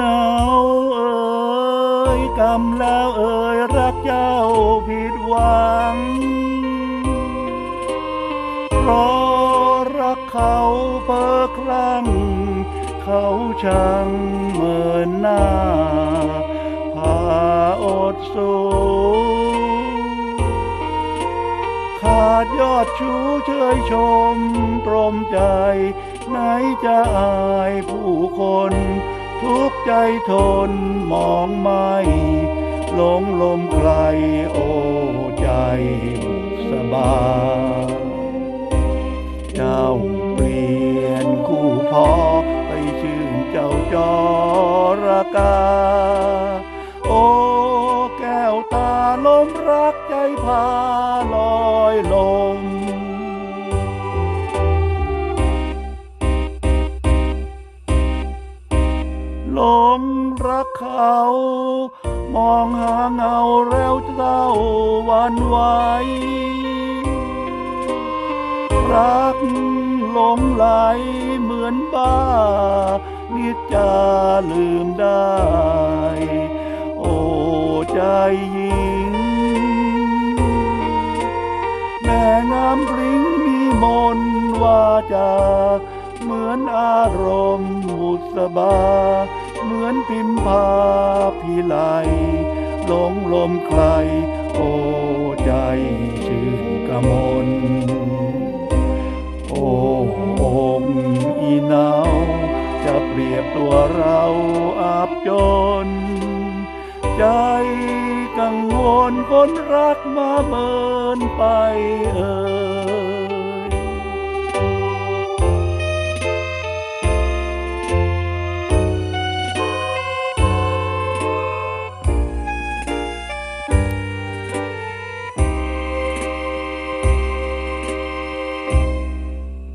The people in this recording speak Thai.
หนาวเอ่ยกำแล้วเอ่ยรักเจ้าผิดหวัง เพราะรักเขาเพ้อครั้งเขาช่างเหมือนหน้าพาอดสูขาดยอดชูเชยชมตรมใจ ไหนจะอายผู้คน ทุกใจทนมองไม่หลงลมใครโอ้ใจสบายเจ้าเปลี่ยนคู่พอไปชื่นเจ้าจอระกา โอ้แก้วตาลมรักใจพา หลงรักเขา มองหาเงาแล้วเจ้าวันไหวรักหลงไหลเหมือนบ้านิจจาลืมได้ โอ้ใจหญิง แม่น้ำพริ้งมีมนว่าจา เหมือนอารมณ์บุษบา เหมือนพิมพาพิไลหลงลมใคร โอ้ใจชื่นกมลโอ้องอีนาวจะเปรียบตัวเราอับจน ใจกังวลคนรักมาเมินไปเอ่ย